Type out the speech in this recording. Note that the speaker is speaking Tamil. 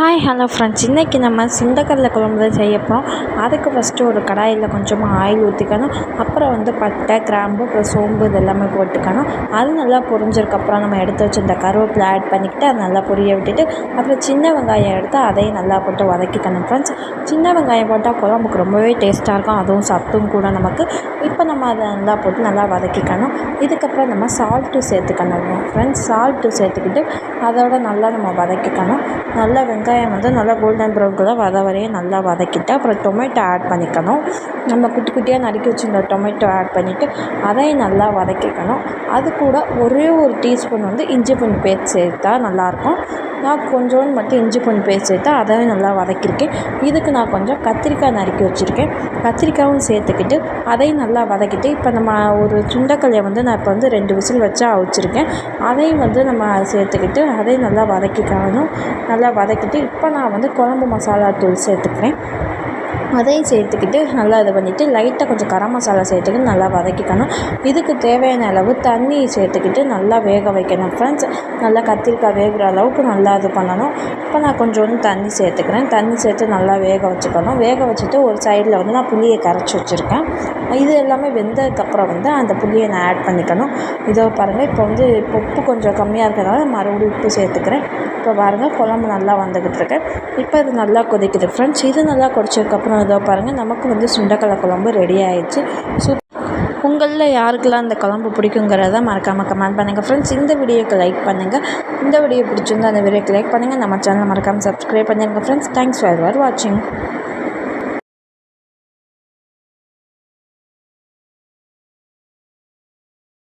ஹாய் ஹலோ ஃப்ரெண்ட்ஸ் இன்றைக்கி நம்ம சுண்டக்கடலை குழம்பு தான் செய்ய போகிறோம் அதுக்கு ஃபஸ்ட்டு ஒரு கடாயில் கொஞ்சமாக ஆயில் ஊற்றிக்கணும் அப்புறம் வந்து பட்டை கிராம்பு அப்புறம் சோம்பு இது எல்லாமே போட்டுக்கணும். அது நல்லா பொரிஞ்சதுக்கப்புறம் நம்ம எடுத்து வச்சுருந்த கருவேப்பிலை ஆட் பண்ணிக்கிட்டு அதை நல்லா பொரிய விட்டுட்டு அப்புறம் சின்ன வெங்காயம் எடுத்து அதையும் நல்லா போட்டு வதக்கிக்கணும் ஃப்ரெண்ட்ஸ் சின்ன வெங்காயம் போட்டால் குழம்புக்கு ரொம்பவே டேஸ்ட்டாக இருக்கும். அதுவும் சத்தும் கூட நமக்கு. இப்போ நம்ம அதை நல்லா போட்டு நல்லா வதக்கிக்கணும். இதுக்கப்புறம் நம்ம சால்ட்டு சேர்த்துக்கணும். ஃப்ரெண்ட்ஸ் சால்ட்டு சேர்த்துக்கிட்டு அதோட நல்லா நம்ம வதக்கிக்கணும். நல்லா வெங்காயம் வந்து நல்லா கோல்டன் ப்ரௌன் கலர் வர வரையும் நல்லா வதக்கிட்டு அப்புறம் டொமேட்டோ ஆட் பண்ணிக்கணும். நம்ம குட்டி குட்டியாக நறுக்கி வச்சுருந்த டொமேட்டோ ஆட் பண்ணிவிட்டு அதையும் நல்லா வதக்கிக்கணும். அது கூட ஒரே ஒரு டீஸ்பூன் வந்து இஞ்சி பூண்டு பேஸ்ட் சேர்த்தா நல்லாயிருக்கும். நான் கொஞ்சோண்டு மட்டும் இஞ்சி பூண்டு பேஸ்ட் சேர்த்து அதையும் நல்லா வதக்கியிருக்கேன் இதுக்கு நான் கொஞ்சம் கத்திரிக்காய் நறுக்கி வச்சுருக்கேன். கத்திரிக்காயும் சேர்த்துக்கிட்டு அதையும் நல்லா வதக்கிட்டு இப்போ நம்ம ஒரு சுண்டக்கல்லையை வந்து நான் இப்போ வந்து ரெண்டு விசில் வச்சு அவிச்சிருக்கேன். அதையும் வந்து நம்ம சேர்த்துக்கிட்டு அதையும் நல்லா வதக்கிக்கணும். நல்லா வதக்கிட்டு இப்போ நான் வந்து குழம்பு மசாலா தூள் சேர்த்துக்கிறேன். அதையும் சேர்த்துக்கிட்டு நல்லா இது பண்ணிவிட்டு லைட்டாக கொஞ்சம் கரம் மசாலா சேர்த்துக்கிட்டு நல்லா வதக்கிக்கணும். இதுக்கு தேவையான அளவு தண்ணி சேர்த்துக்கிட்டு நல்லா வேக வைக்கணும். ஃப்ரெண்ட்ஸ் நல்லா கத்திரிக்காய் வேகிற அளவுக்கு நல்லா இது பண்ணணும். இப்போ நான் கொஞ்சோண்டு தண்ணி சேர்த்துக்கிறேன். தண்ணி சேர்த்து நல்லா வேக வச்சுக்கணும். வேக வச்சுட்டு ஒரு சைடில் வந்து நான் புளியை கரைச்சி வச்சுருக்கேன். இது எல்லாமே வெந்ததுக்கப்புறம் வந்து அந்த புளியை நான் ஆட் பண்ணிக்கணும். இதோ பாருங்கள் இப்போ வந்து இப்போ உப்பு கொஞ்சம் கம்மியாக இருக்கிறதால மறுபடியும் உப்பு சேர்த்துக்கிறேன். இப்போ பாருங்கள் குழம்பு நல்லா வந்துக்கிட்டு இருக்கு. இப்போ இது நல்லா கொதிக்குது. ஃப்ரெண்ட்ஸ் இது நல்லா கொதிச்சதுக்கப்புறம் இதோ பாருங்கள் நமக்கு வந்து சுண்டக்கடலை குழம்பு ரெடி ஆயிடுச்சு. சூப் உங்களில் யாருக்கெல்லாம் இந்த குழம்பு பிடிக்குங்கிறத மறக்காமல் கமெண்ட் பண்ணுங்கள் ஃப்ரெண்ட்ஸ் இந்த வீடியோக்கு லைக் பண்ணுங்கள் இந்த வீடியோ பிடிச்சிருந்தா அந்த வீடியோக்கு லைக் பண்ணுங்கள் நம்ம சேனலை மறக்காமல் சப்ஸ்கிரைப் பண்ணிடுங்க ஃப்ரெண்ட்ஸ் தேங்க்ஸ் ஃபார் வாட்சிங்